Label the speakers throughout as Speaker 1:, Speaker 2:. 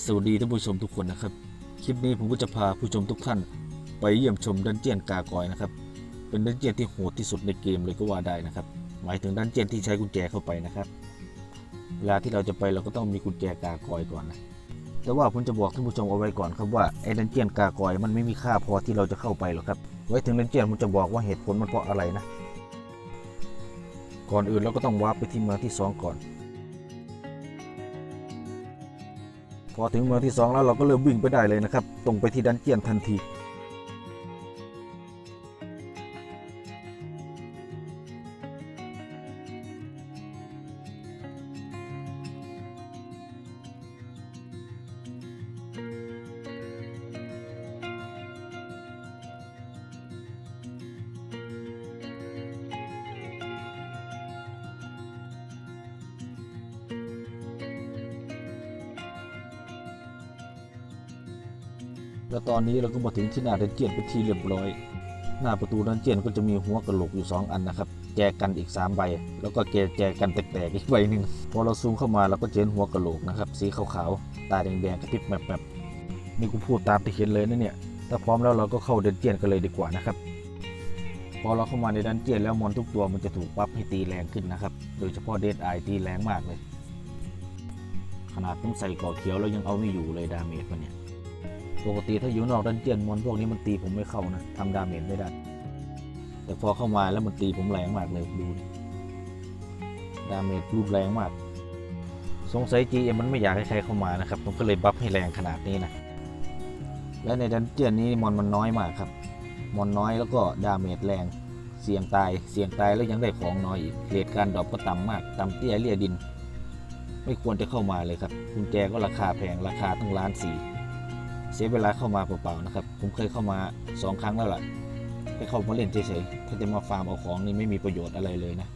Speaker 1: สวัสดีท่านผู้ชมทุกคนนะครับ คลิปนี้ผมก็จะพาผู้ชมทุกท่าน ไปเยี่ยมชมดันเจียนกากอยนะครับ เป็นดันเจียนที่โหดที่สุดในเกมเลยก็ว่าได้นะครับ หมายถึงดันเจียนที่ใช้กุญแจเข้าไปนะครับ เวลาที่เราจะไปเราก็ต้องมีกุญแจกากอยก่อนนะ แต่ว่าผมจะบอกท่านผู้ชมเอาไว้ก่อนครับว่าไอ้ดันเจียนกากอยมันไม่มีค่าพอที่เราจะเข้าไปหรอกครับ ไว้ถึงดันเจียนผมจะบอกว่าเหตุผลมันเพราะอะไรนะ ก่อนอื่นเราก็ต้องวาร์ปไปที่เมืองที่สองก่อน พอถึงเมืองที่ 2 แล้วเราก็เริ่มวิ่งไปได้เลยนะครับ ตรงไปที่ดันเจียนทันที แล้วตอนนี้เราก็มาถึงที่หน้าดันเจียนเป็นที่เรียบร้อย หน้าประตูดันเจียนก็จะมีหัวกระโหลกอยู่ 2 อันนะครับ แจกันอีก 3 ใบ แล้วก็แกแจกันแตกๆอีกใบหนึ่งพอเราซูมเข้ามาเราก็เห็นหัวกระโหลกนะครับ สีขาวๆ ตาแดงๆกระพริบแบบแบบๆนี่กูพูดตามที่เห็นเลยนะเนี่ย ถ้าพร้อมแล้วเราก็เข้าดันเจียนกันเลยดีกว่านะครับ พอเราเข้ามาในดันเจียนแล้วมอนทุกตัวมันจะถูกปรับให้ตีแรงขึ้นนะครับ โดยเฉพาะเดดไอตีแรงมากเลย ขนาดผมใส่ก่อเขียวแล้วยังเอาไม่อยู่เลยดาเมจมันเนี่ย ปกติถ้าอยู่นอกดันเจียนมอนพวกนี้มันตีผมไม่เข้านะทำดาเมจไม่ได้ แต่พอเข้ามาแล้วมันตีผมแรงมากเลยดูดาเมจรุนแรงมาก สงสัย GM มันไม่อยากให้ใครเข้ามานะครับผมก็เลยบัฟให้แรงขนาดนี้นะและในดันเจียนนี้มอนมันน้อยมากครับ มอนน้อยแล้วก็ดาเมจแรง เสี่ยงตาย เสี่ยงตายแล้วยังได้ของน้อยอีกเรทการดรอปก็ต่ำมากต่ำเตี้ยเลี่ยดิน ไม่ควรจะเข้ามาเลยครับกุญแจก็ราคาแพงราคาตั้งล้านสี่ เสียเวลาเข้ามาเปล่าๆนะครับ ผมเคยเข้ามาสองครั้งแล้วล่ะแค่เข้ามาเล่นเฉยๆถ้าจะมาฟาร์มเอาของนี่ไม่มีประโยชน์อะไรเลยนะ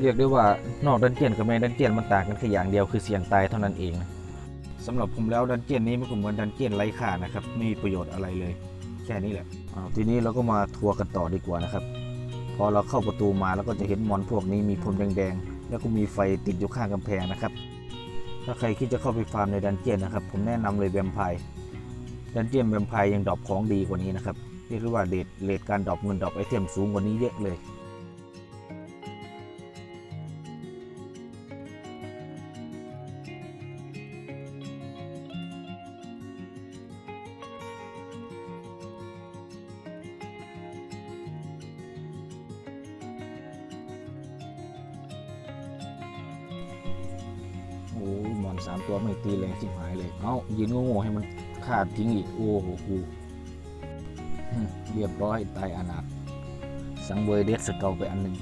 Speaker 1: เรียกได้ว่านอกดันเจียนกับไม่ดันเจียนมันต่างกันแค่อย่างเดียวคือเสี่ยงตายเท่านั้นเองนะสำหรับผมแล้วดันเจียนนี้มันก็เหมือนดันเจียนไร้ค่านะครับไม่มีประโยชน์อะไรเลย แค่นี้แหละอ้าทีนี้เราก็มาทัวร์กันต่อดีกว่านะครับ พอเราเข้าประตูมาแล้วก็จะเห็นมอนพวกนี้มีพรมแดงๆแล้วก็มีไฟติดอยู่ข้างกำแพงนะครับถ้าใครคิดจะเข้าไปฟาร์มในดันเจียนนะครับ ผมแนะนำเลยแวมไพร์ ดันเจียนแวมไพร์ยังดรอปของดีกว่านี้นะครับเรียกว่าเดทเรทการดรอปเงินดรอปไอเทมสูงกว่านี้เยอะเลยโอ้ยมอนสามตัวไม่ตีแรงชิบหายเลย เอ้ายืนโง่ๆให้มัน ขาดทิ้งอีกโอ้โหกูเรียบร้อยตายอนาถสังเวยเดสสเกลไปอันหนึ่ง